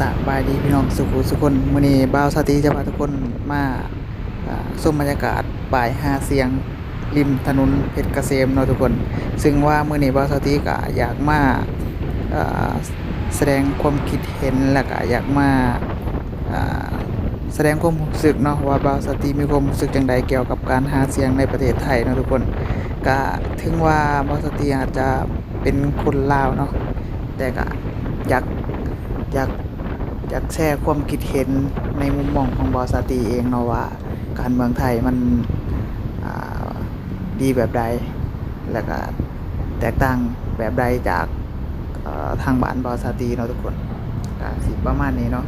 สบายดีพี่น้องสุขุสุคนมื้อนี้บ่าวสติจะพาทุกคนมาอ่าชมบรรยากาศบ่ายหาเสียงริมถนนเพชรเกษมเนาะทุกคน ซึ่งว่ามื้อนี้บ่าวสติก็อยากมาาแสดงความคิดเห็นแล้วก็อยากมาาแสดงความรู้สึกเนาะว่าบ่าวสติมีความรู้สึกจังใดเกี่ยวกับการหาเสียงในประเทศไทยเนาะทุกคนก็ถึงว่าบ่าวสติอาจจะเป็นคนลาวเนาะแต่ก็อยากอยาก อยากแชร์ความคิดเห็นในมุมมองของบอสตีเองเนาะว่า การเมืองไทยมันดีแบบใด แล้วก็แตกต่างแบบใดจากทางบ้านบอสตีเนาะทุกคนก็สิประมาณนี้เนาะ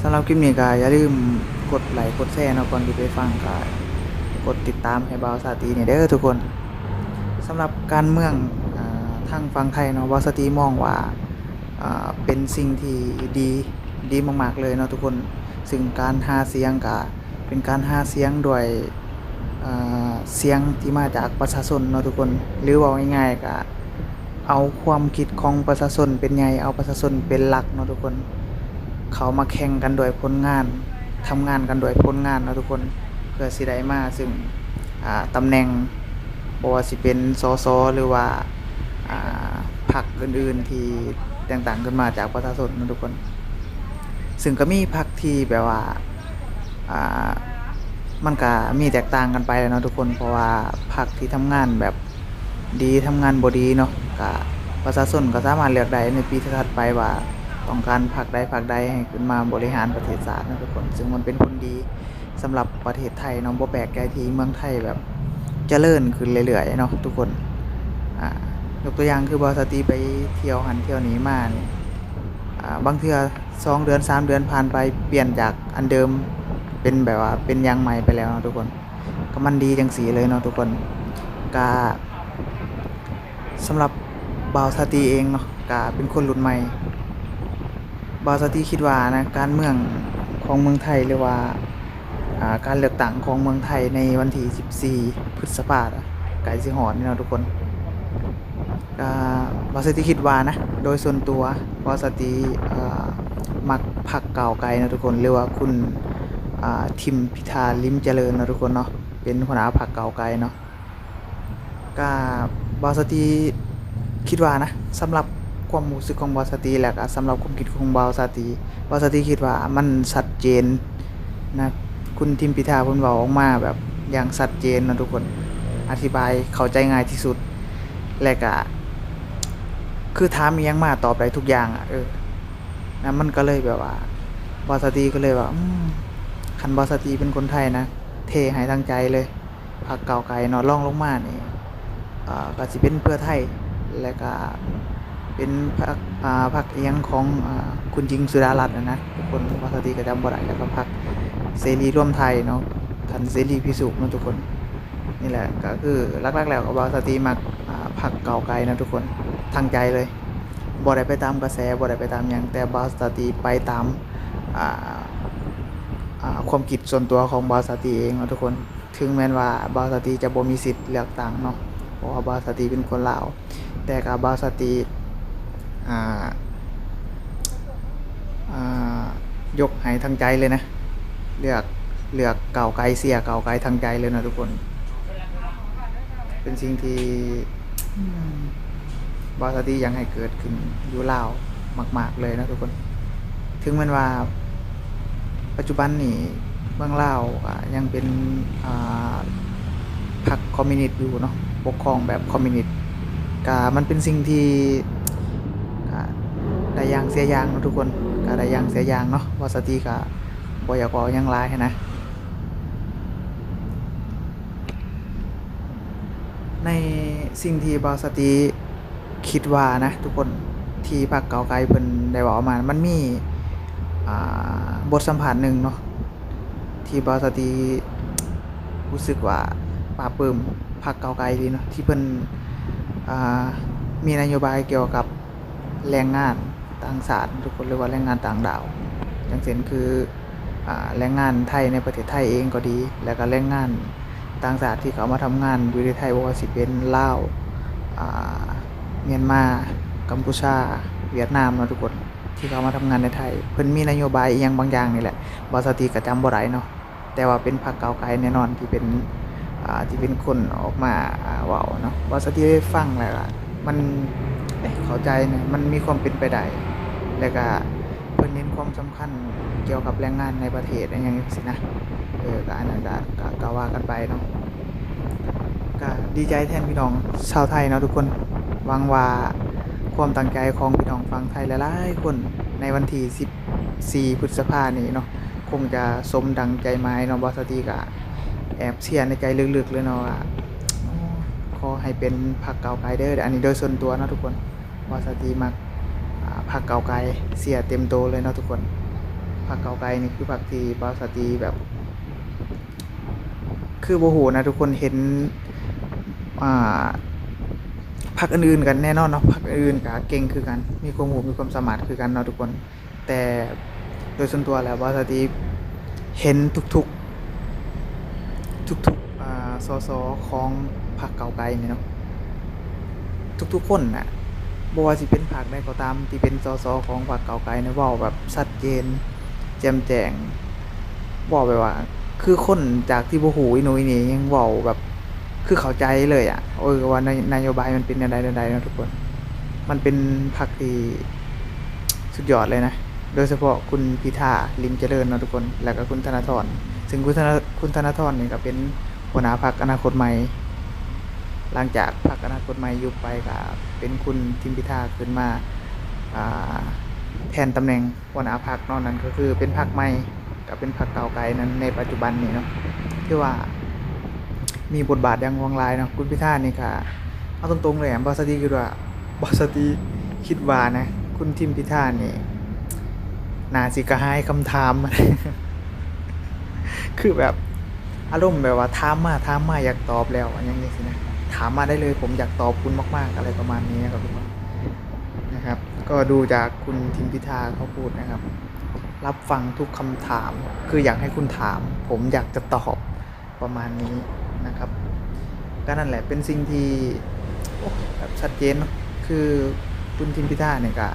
สำหรับคลิปนี้ก็อย่าลืมกดไลค์กดแชร์เนาะก่อนที่ไปฟังก็กดติดตามให้บอสตีเนี่ยเด้อทุกคนสำหรับการเมืองอทางฝั่งไทยเนาะบอสตีมองว่า เป็นสิ่งที่ดีดีมาก ๆ เลยเนาะทุกคนซึ่งการหาเสียงก็เป็นการหาเสียงด้วยเสียงที่มาจากประชาชนเนาะทุกคนหรือว่าง่ายๆก็เอาความคิดของประชาชนเป็นใหญ่เอาประชาชนเป็นหลักเนาะทุกคน เขามาแข่งกันโดวยผลงานทำงานกันโดวยผลงานเนาะทุกคนเพื่อสิได้มาซึ่งอ่าตำแหน่งบ่ว่าสิเป็นสสหรือว่าอ่าพรรคอื่นๆที่ แตกต่างขึ้นมาจากประชาชนนะทุกคน ซึ่งก็มีพรรคที่แบบว่าอ่ามันก็มีแตกต่างกันไปแล้วเนาะทุกคนเพราะว่าพรรคที่ทำงานแบบดีทำงานบดีเนาะก็ประชาชนก็สามารถเลือกได้ในปีถัดไปว่าต้องการพรรคใดพรรคใดให้ขึ้นมาบริหารประเทศชาตินะทุกคน ซึ่งมันเป็นผลดีสำหรับประเทศไทยเนาะบ่แปลกใจที่เมืองไทยแบบเจริญขึ้นเรื่อยๆเนาะทุกคนอ่า ยกตัวอย่างคือบอสตีไปเที่ยวหันเที่ยวหนีมานี่อ่าบางเทื่อสองเดือนสามเดือนผ่านไปเปลี่ยนจากอันเดิมเป็นแบบว่าเป็นยางใหม่ไปแล้วนะทุกคนก็มันดีจังสีเลยเนาะทุกคนกาสำหรับบาวสตีเองเนาะกาเป็นคนรุ่นใหม่บาสตีคิดว่านะการเมืองของเมืองไทยหรือว่าการเลือกตั้งของเมืองไทยในวันที่ 14 พฤษภาคมอะไก่สิหอนนี่เนาะทุกคน ก็บาสตีคิดว่านะ โดยส่วนตัวบาสตีอ่ามักพักเก่าไกลนะทุกคนหรือว่าคุณทิมพิธาลิมเจริญนะทุกคนเนาะเป็นหัวหน้าพักเก่าไกลเนาะก็บาสตีคิดว่านะสำหรับความรู้สึกของบอสตีแล้วก็สำหรับความคิดของบอสตีบอสตีคิดว่ามันชัดเจนนะคุณทิมพิธาเพิ่นเว้าออกมาแบบอย่างชัดเจนนะทุกคนอธิบายเข้าใจง่ายที่สุด และก็คือถามอิหยังมาตอบได้ทุกอย่างอะเออนะมันก็เลยแบบว่าบอสตีก็เลยว่าอืมคันบอสตีเป็นคนไทยนะ เทให้ทั้งใจเลยพักเก่าไกลนอนร่องลงมาเนี่อ่าก็สิเป็นเพื่อไทย และก็เป็นพรรคอ่าพรรคเอียงของอ่าคุณหญิงสุดารัตน์นะนะทุกคนวาสติก็จำบ่ได้แล้วก็พรรคเสรีร่วมไทยเนาะท่านเสรีพิสุทธิ์เนาะทุกคน นี่แหละก็คือลักๆแล้วก็วาสติมักอ่าพรรคเก่าไกลนะทุกคนทางใจเลยบ่ได้ไปตามกระแสบ่ได้ไปตามหยังแต่บาสติไปตามความคิดส่วนตัวของบาสติเองนะทุกคนถึงแม้นว่าบาสติจะบ่มีสิทธิ์เลือกตั้งเนาะเพราะว่าบาสติเป็นคนลาว แต่กับบาสติอ่าอ่ายกให้ทางใจเลยนะ เลือกเลือกเก่าไกลเสียเก่าไกลทางใจเลยนะทุกคน เป็นสิ่งที่บาสตียังให้เกิดขึ้นอยู่ลาวมาก ๆ เลยนะทุกคน ถึงแมันว่า ปัจจุบันนี่เมืองลาวยังเป็นพรรคคอมมิวนิสต์อยู่เนาะปกครองแบบคอมมิวนิสต์กมันเป็นสิ่งที่ได้ยางเสียยางนะทุกคนก็ได้ยางเสียยางเนาะวาสติก็บอยากบอกยังหลายนะ ในสิ่งที่บาสติคิดว่านะทุกคนที่ภาคเก่าไกลเพิ่นได้บอกมา มันมีบทสัมภาษณ์หนึ่งเนาะที่บาสติรู้สึกว่าปลาบปลื้มภาคเก่าไกลดีเนาะที่เพิ่นมีนโยบายเกี่ยวกับแรงงานต่างชาติทุกคนเรียกว่าแรงงานต่างดาว อย่างเช่นคืออแรงงานไทยในประเทศไทยเองก็ดี แล้วก็แรงงาน ต่างชาติที่เขามาทำงานอยู่ในไทยบ่ว่าสิเป็นลาวอ่าเมียนมากัมพูชา เวียดนามเนาะทุกคนที่เขามาทำงานในไทย เพิ่นมีนโยบายอีหยังบางอย่างนี่แหละบอสตีก็จำบ่ได้เนาะแต่ว่าเป็นพรรคก้าไกลแน่นอนที่เป็นที่เป็นคนออกมาอ่าเว้าเนาะบอสตีได้ฟังแล้วมันเอ๊ะเข้าใจนะมันมีความเป็นไปได้แล้วก็ ความสำคัญเกี่ยวกับแรงงานในประเทศอะไรอย่างนี้สินะเออก็อันนั้นก็ก็ว่ากันไปเนาะก็ดีใจแทนพี่น้องชาวไทยเนาะทุกคนหวังว่าความตั้งใจของพี่น้องฟังไทยหลายๆคนในวันที่14พฤษภาคมนี้เนาะคงจะสมดังใจหมายเนาะบอสตีก็แอบเชียร์ในใจลึกๆเลยเนาะขอให้เป็นพรรคเก่าไกเด้ออันนี้โดยส่วนตัวเนาะทุกคนบอสตีมักอ่า พรรคเก่าไกลเสียเต็มโตเลยเนาะทุกคนพรรคเก่าไกลนี่คือพรรคที่บอสตีแบบ คือโมโหนะทุกคนเห็นอ่าพักอื่นๆกันแน่นอนเนาะพักอื่นกับเก่งคือกัน มีความหูมีความสามารถคือกันเนาะทุกคน แต่โดยส่วนตัวแล้วว่าสตีเห็นทุกๆ ทุกๆอ่าสของพรรคเก่าไกลเนี่ยเนาะทุกๆคนน่ะ บ่ว่าสิเป็นพรรคใดก็ตามที่เป็นสสของพรรคเก่าไกลเนี่ยเว้าแบบชัดเจน แจ่มแจ้งบอกไปว่า คือคนจากที่บ่หูอีหนุ่ยนี่ยังเว้าแบบคือเข้าใจเลยอะเออว่านนโยบายมันเป็นอะไรใดๆนะทุกคน มันเป็นพรรคที่สุดยอดเลยนะ โดยเฉพาะคุณพิธาลิมเจริญนะทุกคน แล้วก็คุณธนาธรซึ่งคุณธนาคุณธนาธรนี่ก็เป็นหัวหน้าพรรคอนาคตใหม่ หลังจากพรรคอนาคตใหม่ยุบไปก็เป็นคุณทิมพิธาขึ้นมาาแทนตำแหน่งหัวหน้าพรรคนอกนั้นก็คือเป็นพรรคใหม่กับเป็นพรรคเก่าไกลนั้นในปัจจุบันนี้เนาะที่ว่ามีบทบาทยังวังลายเนาะคุณพิธานี่ค่ะเอาตรงๆเลยอะบอสตีคิดว่าบอสตีคิดว่านะ คุณทิมพิธานี่นาสิกระหายคำถามคือแบบอารมณ์แบบว่าถามมาถามมาอยากตอบแล้วอะอย่างนี้สินะ ถามมาได้เลย ผมอยากตอบคุณมากๆ อะไรประมาณนี้นะครับทุกคนนะครับ ก็ดูจากคุณทิมพิธาเขาพูดนะครับ รับฟังทุกคำถาม คืออยากให้คุณถาม ผมอยากจะตอบประมาณนี้นะครับ ก็นั่นแหละเป็นสิ่งที่แบบชัดเจนเนอะคือคุณทิมพิธาเนี่ยก็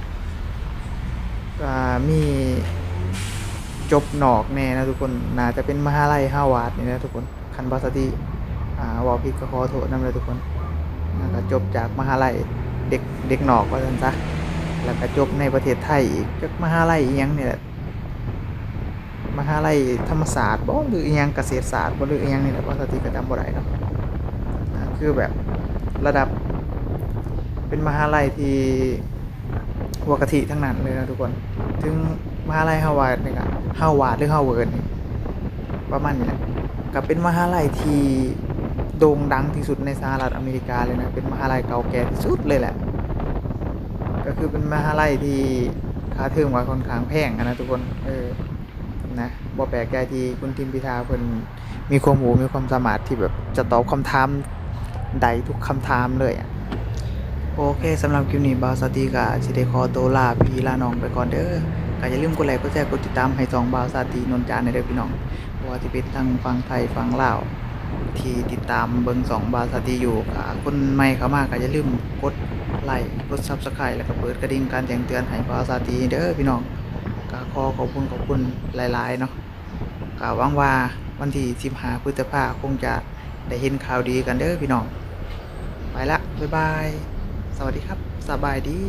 มีจบหนอกแน่นะทุกคนน่าจะเป็นมหาลัยฮาวาดนี่นะทุกคนคันบาสติ อ่าวอลพิดก็ขอโทษนำเลยทุกคนแล้วก็จบจากมหาลัยเด็กเด็กนอกว่าซั่นซะแล้วก็จบในประเทศไทยอีกจากมหาลัยอีหยังเนี่ยแหละมหาลัยธรรมศาสตร์บ่หรืออีหยังเกษตรศาสตร์บ่หรืออีหยังนี่แหละว่าสติก็จำบ่ได้เนาะคือแบบระดับ เป็นมหาลัยที่หัวกะทิทั้งนั้นเลยนะทุกคน ถึงมหาลัยฮาวาดนี่ก็ฮาวาดหรือฮาวเวิร์ดนี่ประมาณนี้แหละก็เป็นมหาลัยที่ โด่งดังที่สุดในสหรัฐอเมริกาเลยนะ เป็นมหาลัยเก่าแก่ที่สุดเลยแหละ ก็คือเป็นมหาลัยที่ค่าเทอมก็ค่อนข้างแพงนะทุกคน เออ นะบ่แปลกใจที่คุณทิมพิธาเพิ่นมีความรู้มีความสามารถที่แบบจะตอบคำถามใดทุกคำถามเลยอะ โอเคสำหรับคลิปนี้บาวสตีก็สิได้ขอตัวลาพี่ลาน้องไปก่อนเด้อก็อย่าลืมกดไลค์กดแชร์กดติดตามให้สองบาวสตีนนจานในเด้อพี่น้องว่าที่เป็นทั้งฟังไทยฟังลาว ที่ติดตามเบิงสองบาสตีอยู่ก็คนใหม่เข้ามาก็อย่าลืมกดไลค์กด Subscribe แล้วก็เปิดกระดิ่งการแจ้งเตือนให้บาสตีเด้อพี่น้องก็ขอขอบคุณขอบคุณหลาย ๆ เนาะก็หวังว่าวันที่15พฤษภาคงจะได้เห็นข่าวดีกันเด้อพี่น้อง ไปละ บ๊ายบาย สวัสดีครับ สบายดี